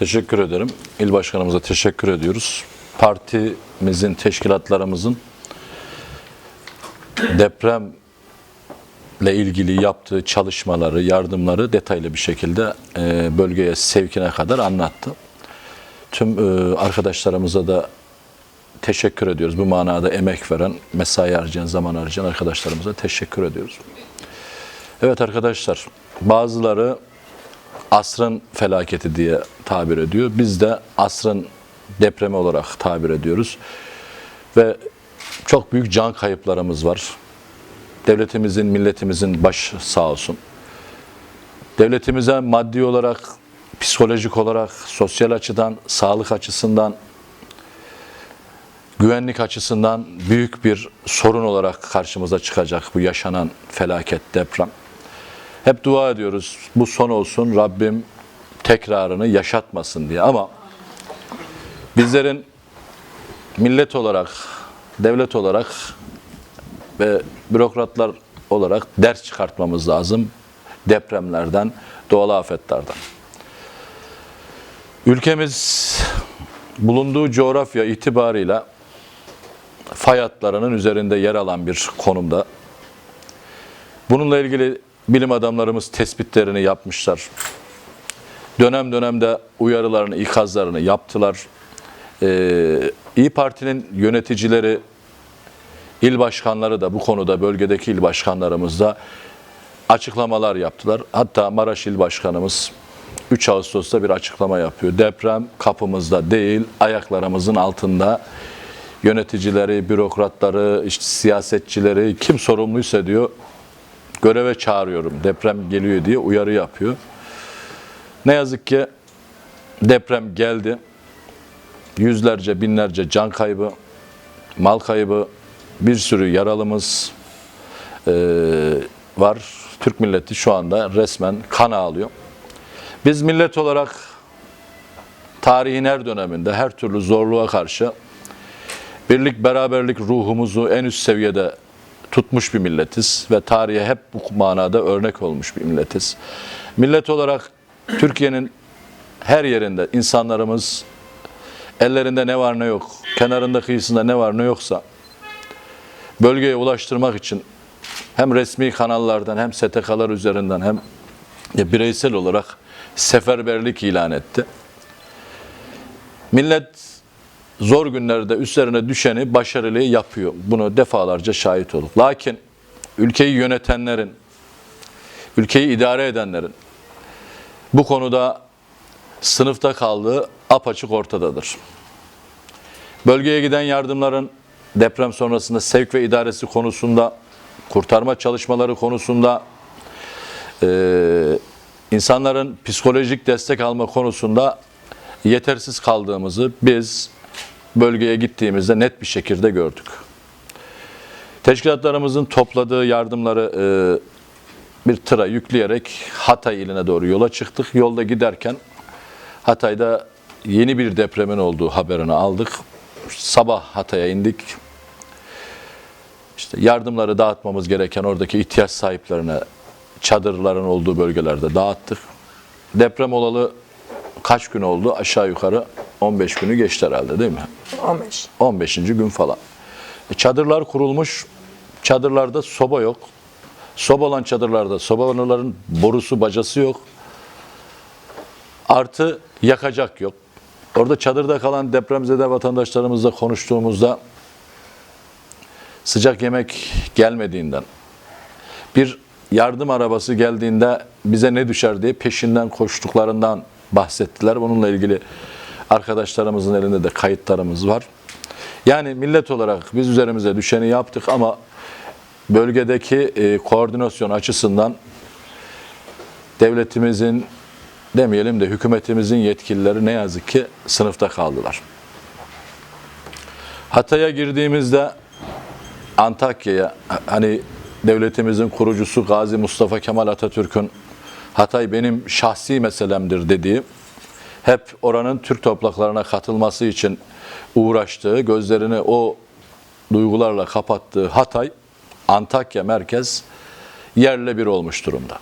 Teşekkür ederim. İl Başkanımıza teşekkür ediyoruz. Partimizin, teşkilatlarımızın depremle ilgili yaptığı çalışmaları, yardımları detaylı bir şekilde e, bölgeye sevkine kadar anlattı. Tüm e, arkadaşlarımıza da teşekkür ediyoruz. Bu manada emek veren, mesai harcayan, zaman harcayan arkadaşlarımıza teşekkür ediyoruz. Evet arkadaşlar, bazıları asrın felaketi diye tabir ediyor. Biz de asrın depremi olarak tabir ediyoruz. Ve çok büyük can kayıplarımız var. Devletimizin, milletimizin baş sağ olsun. Devletimize maddi olarak, psikolojik olarak, sosyal açıdan, sağlık açısından, güvenlik açısından büyük bir sorun olarak karşımıza çıkacak bu yaşanan felaket, deprem. Hep dua ediyoruz. Bu son olsun. Rabbim tekrarını yaşatmasın diye. Ama bizlerin millet olarak, devlet olarak ve bürokratlar olarak ders çıkartmamız lazım depremlerden, doğal afetlerden. Ülkemiz bulunduğu coğrafya itibarıyla fay hatlarının üzerinde yer alan bir konumda. Bununla ilgili bilim adamlarımız tespitlerini yapmışlar. Dönem dönemde uyarılarını, ikazlarını yaptılar. Ee, İyi Parti'nin yöneticileri, il başkanları da bu konuda bölgedeki il başkanlarımız da açıklamalar yaptılar. Hatta Maraş İl Başkanımız 3 Ağustos'ta bir açıklama yapıyor. Deprem kapımızda değil, ayaklarımızın altında. Yöneticileri, bürokratları, işte siyasetçileri kim sorumluysa diyor göreve çağırıyorum. Deprem geliyor diye uyarı yapıyor. Ne yazık ki deprem geldi. Yüzlerce, binlerce can kaybı, mal kaybı, bir sürü yaralımız eee, var. Türk milleti şu anda resmen kan ağlıyor. Biz millet olarak tarihin her döneminde her türlü zorluğa karşı birlik beraberlik ruhumuzu en üst seviyede tutmuş bir milletiz ve tarihe hep bu manada örnek olmuş bir milletiz. Millet olarak Türkiye'nin her yerinde insanlarımız ellerinde ne var ne yok, kenarında kıyısında ne var ne yoksa bölgeye ulaştırmak için hem resmi kanallardan hem STK'lar üzerinden hem bireysel olarak seferberlik ilan etti. Millet zor günlerde üstlerine düşeni başarılı yapıyor. Bunu defalarca şahit olduk. Lakin ülkeyi yönetenlerin, ülkeyi idare edenlerin bu konuda sınıfta kaldığı apaçık ortadadır. Bölgeye giden yardımların deprem sonrasında sevk ve idaresi konusunda, kurtarma çalışmaları konusunda, eee, insanların psikolojik destek alma konusunda yetersiz kaldığımızı biz bölgeye gittiğimizde net bir şekilde gördük. Teşkilatlarımızın topladığı yardımları e, bir tıra yükleyerek Hatay iline doğru yola çıktık. Yolda giderken Hatay'da yeni bir depremin olduğu haberini aldık. Sabah Hatay'a indik. İşte yardımları dağıtmamız gereken oradaki ihtiyaç sahiplerine çadırların olduğu bölgelerde dağıttık. Deprem olalı kaç gün oldu? Aşağı yukarı 15 günü geçti herhalde değil mi? 15. 15. gün falan. E, çadırlar kurulmuş. Çadırlarda soba yok. Soba olan çadırlarda sobaların borusu bacası yok. Artı yakacak yok. Orada çadırda kalan depremzede vatandaşlarımızla konuştuğumuzda sıcak yemek gelmediğinden, bir yardım arabası geldiğinde bize ne düşer diye peşinden koştuklarından bahsettiler. Bununla ilgili arkadaşlarımızın elinde de kayıtlarımız var. Yani millet olarak biz üzerimize düşeni yaptık ama bölgedeki e, koordinasyon açısından devletimizin demeyelim de hükümetimizin yetkilileri ne yazık ki sınıfta kaldılar. Hatay'a girdiğimizde Antakya'ya hani devletimizin kurucusu Gazi Mustafa Kemal Atatürk'ün Hatay benim şahsi meselemdir dediği hep oranın Türk topraklarına katılması için uğraştığı, gözlerini o duygularla kapattığı Hatay, Antakya merkez yerle bir olmuş durumda.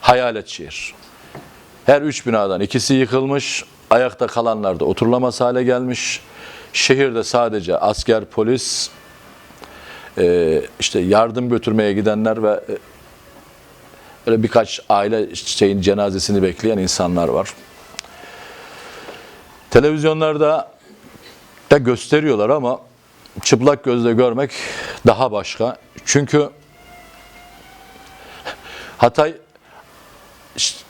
Hayalet şehir. Her üç binadan ikisi yıkılmış, ayakta kalanlar da oturulamaz hale gelmiş. Şehirde sadece asker, polis, e, işte yardım götürmeye gidenler ve e, böyle birkaç aile şeyin cenazesini bekleyen insanlar var. Televizyonlarda da gösteriyorlar ama çıplak gözle görmek daha başka. Çünkü Hatay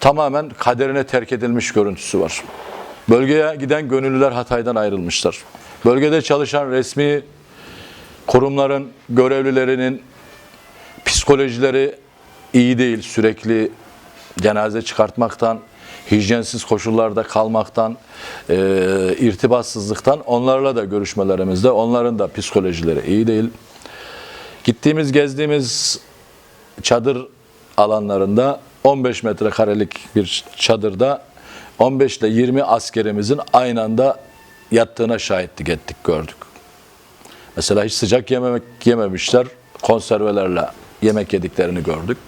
tamamen kaderine terk edilmiş görüntüsü var. Bölgeye giden gönüllüler Hatay'dan ayrılmışlar. Bölgede çalışan resmi kurumların görevlilerinin psikolojileri iyi değil. Sürekli cenaze çıkartmaktan, hijyensiz koşullarda kalmaktan, e, irtibatsızlıktan onlarla da görüşmelerimizde onların da psikolojileri iyi değil. Gittiğimiz, gezdiğimiz çadır alanlarında 15 metrekarelik bir çadırda 15 ile 20 askerimizin aynı anda yattığına şahitlik ettik, gördük. Mesela hiç sıcak yememek yememişler, konservelerle yemek yediklerini gördük.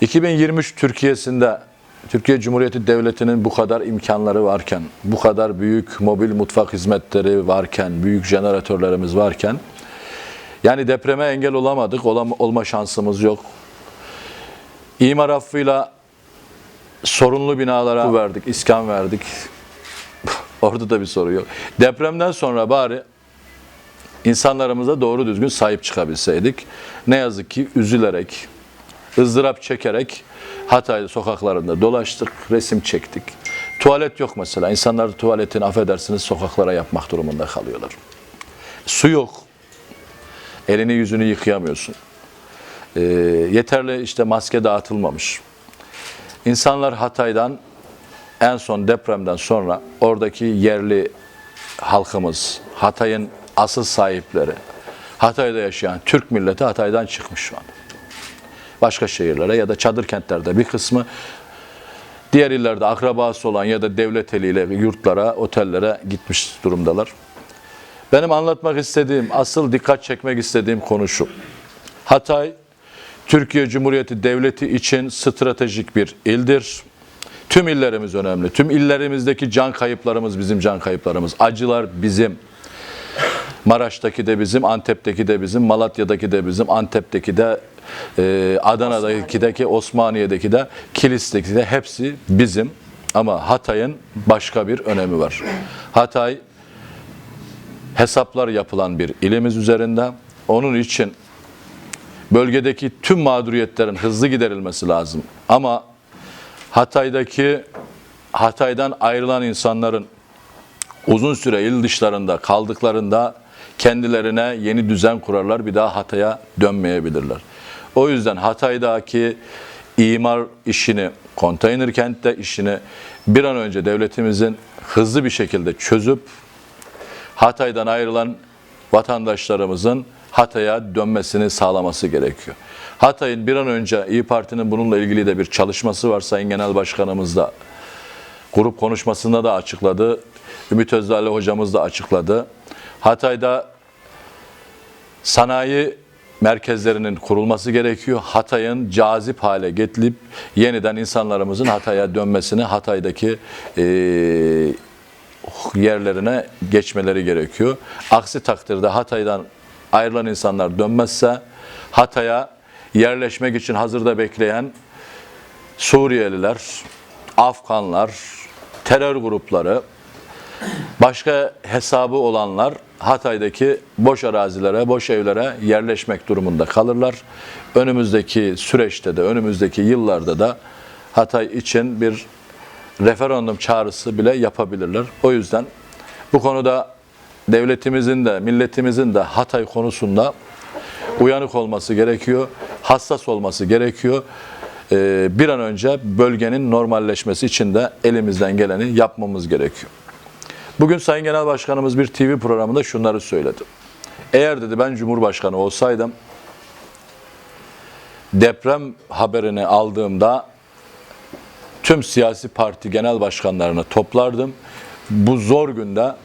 2023 Türkiye'sinde Türkiye Cumhuriyeti Devleti'nin bu kadar imkanları varken, bu kadar büyük mobil mutfak hizmetleri varken, büyük jeneratörlerimiz varken yani depreme engel olamadık, olam- olma şansımız yok. İmar affıyla sorunlu binalara verdik, iskan verdik. Orada da bir soru yok. Depremden sonra bari insanlarımıza doğru düzgün sahip çıkabilseydik. Ne yazık ki üzülerek, ızdırap çekerek Hatay sokaklarında dolaştık, resim çektik. Tuvalet yok mesela. İnsanlar tuvaletini affedersiniz sokaklara yapmak durumunda kalıyorlar. Su yok. Elini yüzünü yıkayamıyorsun. Ee, yeterli işte maske dağıtılmamış. İnsanlar Hatay'dan en son depremden sonra oradaki yerli halkımız, Hatay'ın asıl sahipleri, Hatay'da yaşayan Türk milleti Hatay'dan çıkmış şu an. Başka şehirlere ya da çadır kentlerde bir kısmı diğer illerde akrabası olan ya da devlet eliyle yurtlara, otellere gitmiş durumdalar. Benim anlatmak istediğim, asıl dikkat çekmek istediğim konu şu. Hatay, Türkiye Cumhuriyeti Devleti için stratejik bir ildir. Tüm illerimiz önemli. Tüm illerimizdeki can kayıplarımız bizim can kayıplarımız. Acılar bizim. Maraş'taki de bizim, Antep'teki de bizim, Malatya'daki de bizim, Antep'teki de, e, Adana'daki de, Osmaniye'deki de, Kilis'teki de hepsi bizim. Ama Hatay'ın başka bir önemi var. Hatay hesaplar yapılan bir ilimiz üzerinde. Onun için bölgedeki tüm mağduriyetlerin hızlı giderilmesi lazım. Ama Hatay'daki Hatay'dan ayrılan insanların uzun süre il dışlarında kaldıklarında kendilerine yeni düzen kurarlar. Bir daha Hatay'a dönmeyebilirler. O yüzden Hatay'daki imar işini, konteyner kentte işini bir an önce devletimizin hızlı bir şekilde çözüp Hatay'dan ayrılan vatandaşlarımızın Hatay'a dönmesini sağlaması gerekiyor. Hatay'ın bir an önce İyi Parti'nin bununla ilgili de bir çalışması var. Sayın Genel Başkanımız da grup konuşmasında da açıkladı. Ümit Özdağlı hocamız da açıkladı. Hatay'da sanayi merkezlerinin kurulması gerekiyor. Hatay'ın cazip hale getirilip yeniden insanlarımızın Hatay'a dönmesini, Hatay'daki eee yerlerine geçmeleri gerekiyor. Aksi takdirde Hatay'dan ayrılan insanlar dönmezse Hatay'a yerleşmek için hazırda bekleyen Suriyeliler, Afganlar, terör grupları, başka hesabı olanlar Hatay'daki boş arazilere, boş evlere yerleşmek durumunda kalırlar. Önümüzdeki süreçte de, önümüzdeki yıllarda da Hatay için bir referandum çağrısı bile yapabilirler. O yüzden bu konuda devletimizin de, milletimizin de Hatay konusunda uyanık olması gerekiyor, hassas olması gerekiyor. Ee, bir an önce bölgenin normalleşmesi için de elimizden geleni yapmamız gerekiyor. Bugün Sayın Genel Başkanımız bir TV programında şunları söyledi. Eğer dedi ben Cumhurbaşkanı olsaydım deprem haberini aldığımda tüm siyasi parti genel başkanlarını toplardım. Bu zor günde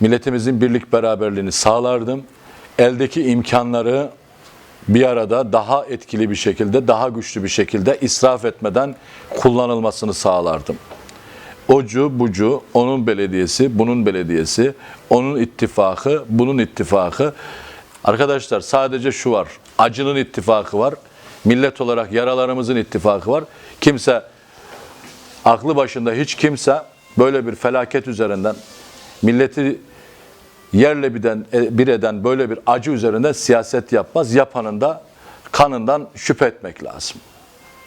milletimizin birlik beraberliğini sağlardım. Eldeki imkanları bir arada daha etkili bir şekilde, daha güçlü bir şekilde israf etmeden kullanılmasını sağlardım. Ocu, bucu, onun belediyesi, bunun belediyesi, onun ittifakı, bunun ittifakı. Arkadaşlar sadece şu var, acının ittifakı var, millet olarak yaralarımızın ittifakı var. Kimse, aklı başında hiç kimse böyle bir felaket üzerinden, milleti yerle birden, bir eden böyle bir acı üzerinden siyaset yapmaz. Yapanın da kanından şüphe etmek lazım.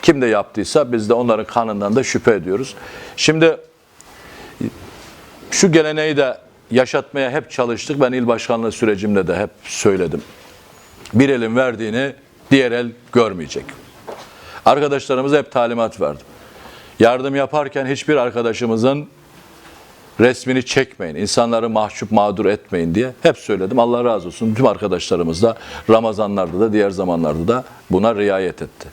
Kim de yaptıysa biz de onların kanından da şüphe ediyoruz. Şimdi şu geleneği de yaşatmaya hep çalıştık. Ben il başkanlığı sürecimde de hep söyledim. Bir elin verdiğini diğer el görmeyecek. Arkadaşlarımıza hep talimat verdim. Yardım yaparken hiçbir arkadaşımızın resmini çekmeyin, insanları mahcup mağdur etmeyin diye hep söyledim. Allah razı olsun. Tüm arkadaşlarımız da Ramazanlarda da diğer zamanlarda da buna riayet etti.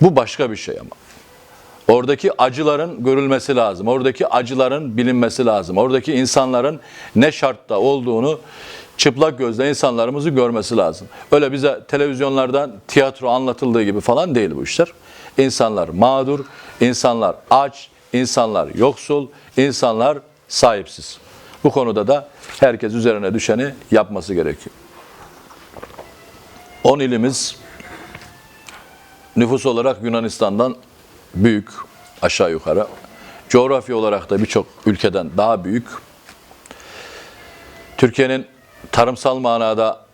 Bu başka bir şey ama. Oradaki acıların görülmesi lazım. Oradaki acıların bilinmesi lazım. Oradaki insanların ne şartta olduğunu çıplak gözle insanlarımızı görmesi lazım. Öyle bize televizyonlardan tiyatro anlatıldığı gibi falan değil bu işler. İnsanlar mağdur, insanlar aç, insanlar yoksul, insanlar sahipsiz. Bu konuda da herkes üzerine düşeni yapması gerekiyor. 10 ilimiz nüfus olarak Yunanistan'dan büyük aşağı yukarı. Coğrafya olarak da birçok ülkeden daha büyük. Türkiye'nin tarımsal manada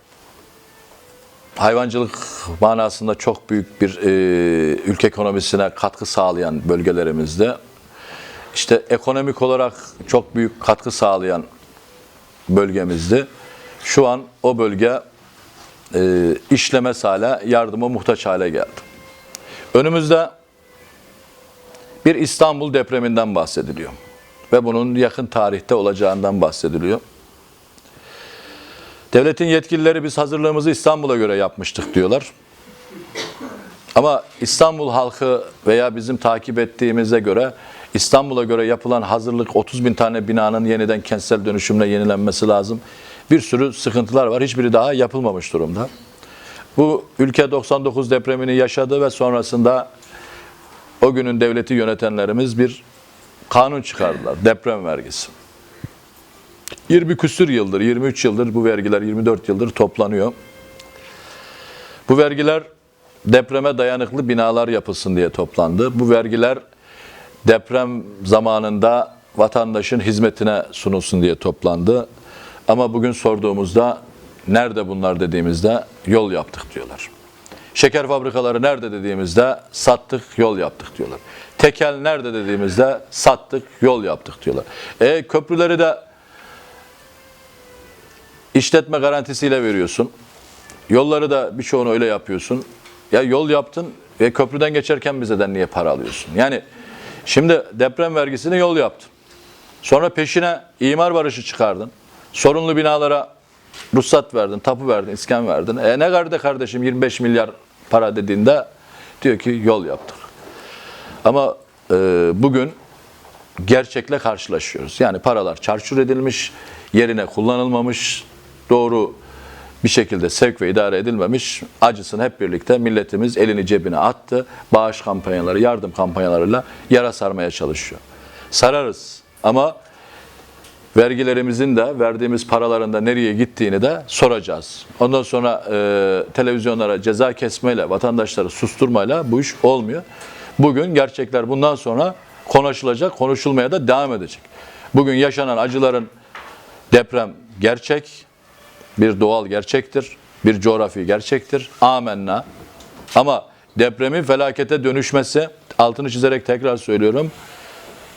hayvancılık manasında çok büyük bir e, ülke ekonomisine katkı sağlayan bölgelerimizde işte ekonomik olarak çok büyük katkı sağlayan bölgemizdi. Şu an o bölge e, işlemez hale, yardıma muhtaç hale geldi. Önümüzde bir İstanbul depreminden bahsediliyor. Ve bunun yakın tarihte olacağından bahsediliyor. Devletin yetkilileri biz hazırlığımızı İstanbul'a göre yapmıştık diyorlar. Ama İstanbul halkı veya bizim takip ettiğimize göre İstanbul'a göre yapılan hazırlık 30 bin tane binanın yeniden kentsel dönüşümle yenilenmesi lazım. Bir sürü sıkıntılar var. Hiçbiri daha yapılmamış durumda. Bu ülke 99 depremini yaşadı ve sonrasında o günün devleti yönetenlerimiz bir kanun çıkardılar. Deprem vergisi. 20 küsür yıldır, 23 yıldır bu vergiler 24 yıldır toplanıyor. Bu vergiler depreme dayanıklı binalar yapılsın diye toplandı. Bu vergiler deprem zamanında vatandaşın hizmetine sunulsun diye toplandı. Ama bugün sorduğumuzda nerede bunlar dediğimizde yol yaptık diyorlar. Şeker fabrikaları nerede dediğimizde sattık, yol yaptık diyorlar. Tekel nerede dediğimizde sattık, yol yaptık diyorlar. E köprüleri de işletme garantisiyle veriyorsun. Yolları da birçoğunu öyle yapıyorsun. Ya yol yaptın ve köprüden geçerken bizden niye para alıyorsun? Yani şimdi deprem vergisini yol yaptın. Sonra peşine imar barışı çıkardın. Sorunlu binalara ruhsat verdin, tapu verdin, iskan verdin. E ne kadar kardeşim 25 milyar para dediğinde diyor ki yol yaptık. Ama e, bugün gerçekle karşılaşıyoruz. Yani paralar çarçur edilmiş, yerine kullanılmamış, doğru bir şekilde sevk ve idare edilmemiş. Acısını hep birlikte milletimiz elini cebine attı. Bağış kampanyaları, yardım kampanyalarıyla yara sarmaya çalışıyor. Sararız ama vergilerimizin de verdiğimiz paraların da nereye gittiğini de soracağız. Ondan sonra e, televizyonlara ceza kesmeyle, vatandaşları susturmayla bu iş olmuyor. Bugün gerçekler bundan sonra konuşulacak, konuşulmaya da devam edecek. Bugün yaşanan acıların deprem gerçek, bir doğal gerçektir, bir coğrafi gerçektir. Amenna. Ama depremin felakete dönüşmesi, altını çizerek tekrar söylüyorum,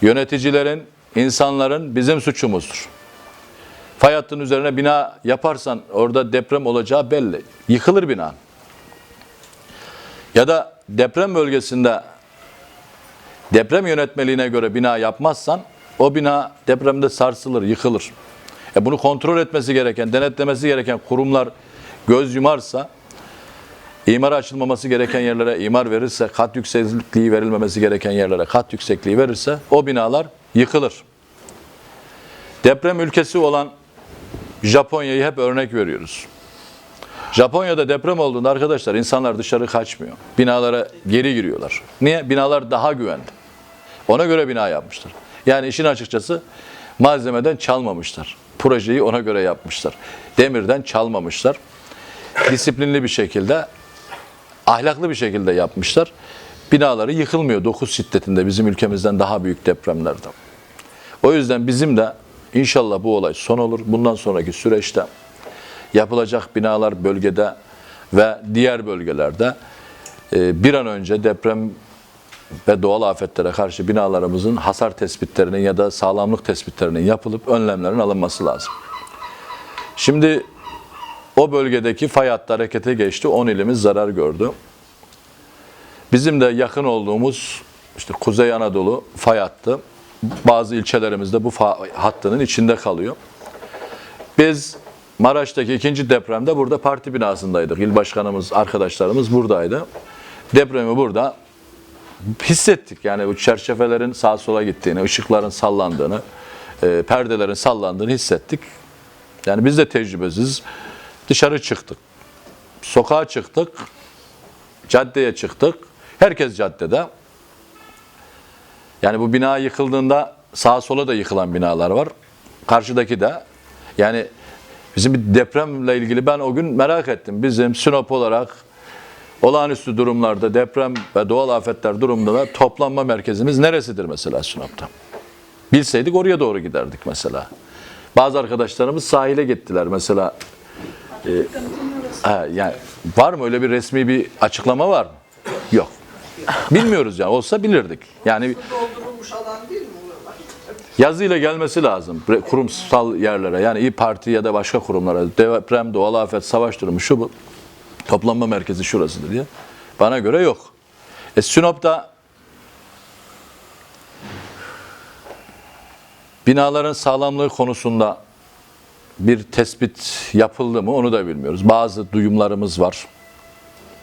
yöneticilerin, insanların bizim suçumuzdur. Fay hattının üzerine bina yaparsan orada deprem olacağı belli. Yıkılır bina. Ya da deprem bölgesinde deprem yönetmeliğine göre bina yapmazsan o bina depremde sarsılır, yıkılır. E bunu kontrol etmesi gereken, denetlemesi gereken kurumlar göz yumarsa, imar açılmaması gereken yerlere imar verirse, kat yüksekliği verilmemesi gereken yerlere kat yüksekliği verirse o binalar yıkılır. Deprem ülkesi olan Japonya'yı hep örnek veriyoruz. Japonya'da deprem olduğunda arkadaşlar insanlar dışarı kaçmıyor. Binalara geri giriyorlar. Niye? Binalar daha güvenli. Ona göre bina yapmışlar. Yani işin açıkçası malzemeden çalmamışlar. Projeyi ona göre yapmışlar. Demirden çalmamışlar. Disiplinli bir şekilde, ahlaklı bir şekilde yapmışlar. Binaları yıkılmıyor 9 şiddetinde bizim ülkemizden daha büyük depremlerde. O yüzden bizim de inşallah bu olay son olur. Bundan sonraki süreçte yapılacak binalar bölgede ve diğer bölgelerde e, bir an önce deprem ve doğal afetlere karşı binalarımızın hasar tespitlerinin ya da sağlamlık tespitlerinin yapılıp önlemlerin alınması lazım. Şimdi o bölgedeki fay hattı harekete geçti. 10 ilimiz zarar gördü. Bizim de yakın olduğumuz işte Kuzey Anadolu fay hattı bazı ilçelerimizde bu hattının içinde kalıyor. Biz Maraş'taki ikinci depremde burada parti binasındaydık. İl başkanımız, arkadaşlarımız buradaydı. Depremi burada hissettik. Yani bu çerçevelerin sağa sola gittiğini, ışıkların sallandığını, e, perdelerin sallandığını hissettik. Yani biz de tecrübesiz. Dışarı çıktık. Sokağa çıktık. Caddeye çıktık. Herkes caddede. Yani bu bina yıkıldığında sağa sola da yıkılan binalar var. Karşıdaki de. Yani bizim bir depremle ilgili ben o gün merak ettim. Bizim Sinop olarak olağanüstü durumlarda deprem ve doğal afetler durumunda da toplanma merkezimiz neresidir mesela Sinop'ta? Bilseydik oraya doğru giderdik mesela. Bazı arkadaşlarımız sahile gittiler mesela. Ee, ha, yani var mı öyle bir resmi bir açıklama var mı? Yok. Bilmiyoruz yani. Olsa bilirdik. Yani doldurulmuş alan değil mi yazıyla gelmesi lazım kurumsal yerlere. Yani İyi Parti ya da başka kurumlara deprem, doğal afet, savaş durumu şu bu. Toplanma merkezi şurasıdır diye. Bana göre yok. E, Sinop'ta binaların sağlamlığı konusunda bir tespit yapıldı mı onu da bilmiyoruz. Bazı duyumlarımız var.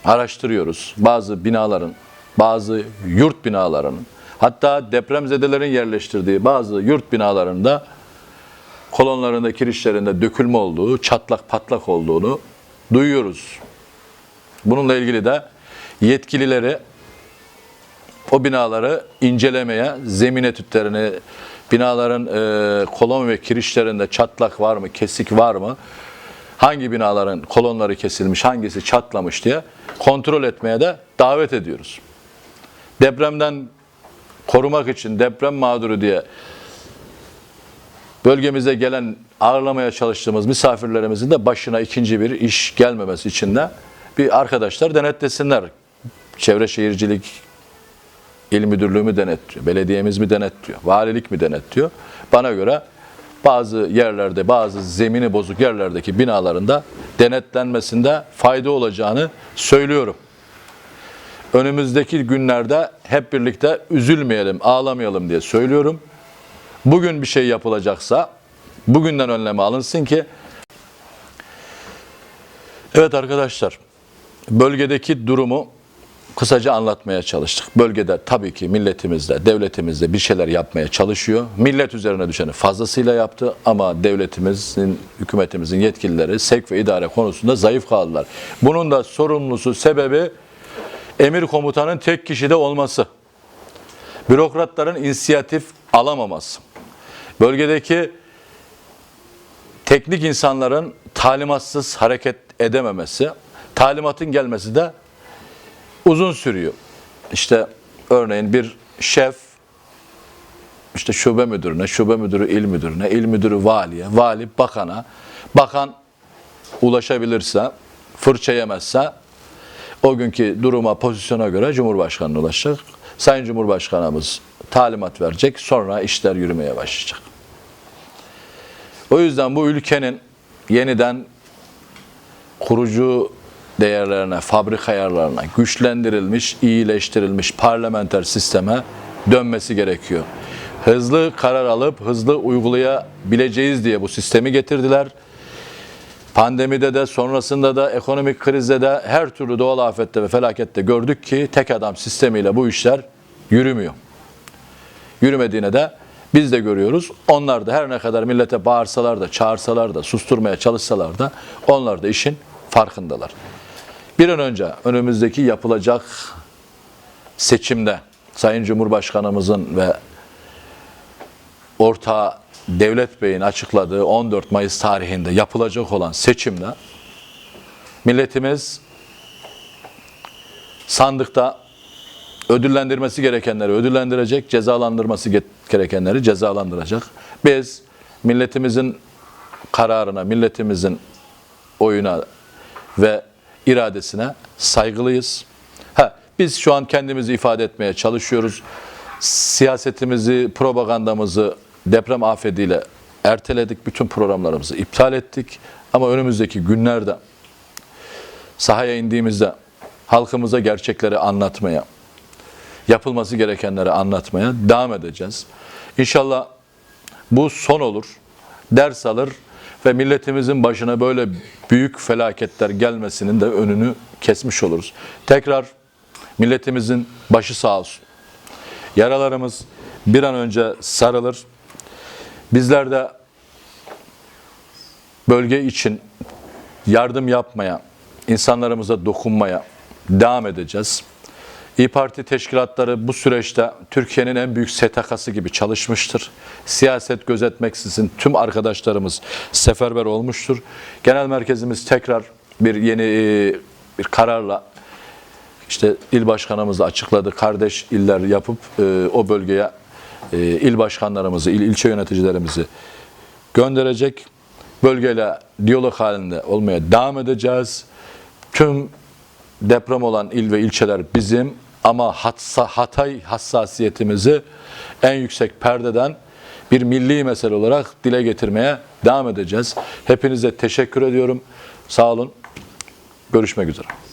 Araştırıyoruz. Bazı binaların, bazı yurt binalarının, hatta depremzedelerin yerleştirdiği bazı yurt binalarında kolonlarında, kirişlerinde dökülme olduğu, çatlak patlak olduğunu duyuyoruz. Bununla ilgili de yetkilileri o binaları incelemeye, zemin etütlerini, binaların e, kolon ve kirişlerinde çatlak var mı, kesik var mı, hangi binaların kolonları kesilmiş, hangisi çatlamış diye kontrol etmeye de davet ediyoruz. Depremden korumak için deprem mağduru diye bölgemize gelen ağırlamaya çalıştığımız misafirlerimizin de başına ikinci bir iş gelmemesi için de bir arkadaşlar denetlesinler. Çevre Şehircilik İl Müdürlüğü mü denetliyor, belediyemiz mi denetliyor, valilik mi denetliyor? Bana göre bazı yerlerde, bazı zemini bozuk yerlerdeki binalarında denetlenmesinde fayda olacağını söylüyorum. Önümüzdeki günlerde hep birlikte üzülmeyelim, ağlamayalım diye söylüyorum. Bugün bir şey yapılacaksa bugünden önleme alınsın ki Evet arkadaşlar, bölgedeki durumu kısaca anlatmaya çalıştık. Bölgede tabii ki milletimiz de, devletimiz de bir şeyler yapmaya çalışıyor. Millet üzerine düşeni fazlasıyla yaptı ama devletimizin, hükümetimizin yetkilileri sevk ve idare konusunda zayıf kaldılar. Bunun da sorumlusu, sebebi emir komutanın tek kişide olması. Bürokratların inisiyatif alamaması. Bölgedeki teknik insanların talimatsız hareket edememesi, talimatın gelmesi de uzun sürüyor. İşte örneğin bir şef işte şube müdürüne, şube müdürü il müdürüne, il müdürü valiye, vali bakana, bakan ulaşabilirse, fırça yemezse o günkü duruma, pozisyona göre Cumhurbaşkanı'na ulaşacak. Sayın Cumhurbaşkanımız talimat verecek, sonra işler yürümeye başlayacak. O yüzden bu ülkenin yeniden kurucu değerlerine, fabrika ayarlarına, güçlendirilmiş, iyileştirilmiş parlamenter sisteme dönmesi gerekiyor. Hızlı karar alıp hızlı uygulayabileceğiz diye bu sistemi getirdiler. Pandemide de sonrasında da ekonomik krizde de her türlü doğal afette ve felakette gördük ki tek adam sistemiyle bu işler yürümüyor. Yürümediğine de biz de görüyoruz. Onlar da her ne kadar millete bağırsalar da, çağırsalar da, susturmaya çalışsalar da onlar da işin farkındalar. Bir an önce önümüzdeki yapılacak seçimde Sayın Cumhurbaşkanımızın ve ortağı Devlet Bey'in açıkladığı 14 Mayıs tarihinde yapılacak olan seçimde milletimiz sandıkta ödüllendirmesi gerekenleri ödüllendirecek, cezalandırması ge- gerekenleri cezalandıracak. Biz milletimizin kararına, milletimizin oyuna ve iradesine saygılıyız. Ha, biz şu an kendimizi ifade etmeye çalışıyoruz. Siyasetimizi, propagandamızı deprem afetiyle erteledik. Bütün programlarımızı iptal ettik. Ama önümüzdeki günlerde sahaya indiğimizde halkımıza gerçekleri anlatmaya, yapılması gerekenleri anlatmaya devam edeceğiz. İnşallah bu son olur, ders alır ve milletimizin başına böyle büyük felaketler gelmesinin de önünü kesmiş oluruz. Tekrar milletimizin başı sağ olsun. Yaralarımız bir an önce sarılır. Bizler de bölge için yardım yapmaya, insanlarımıza dokunmaya devam edeceğiz. İyi Parti teşkilatları bu süreçte Türkiye'nin en büyük STK'sı gibi çalışmıştır. Siyaset gözetmeksizin tüm arkadaşlarımız seferber olmuştur. Genel merkezimiz tekrar bir yeni e, bir kararla işte il başkanımız açıkladı. Kardeş iller yapıp e, o bölgeye e, il başkanlarımızı, il ilçe yöneticilerimizi gönderecek. Bölgeyle diyalog halinde olmaya devam edeceğiz. Tüm deprem olan il ve ilçeler bizim ama Hatsa, Hatay hassasiyetimizi en yüksek perdeden bir milli mesele olarak dile getirmeye devam edeceğiz. Hepinize teşekkür ediyorum. Sağ olun. Görüşmek üzere.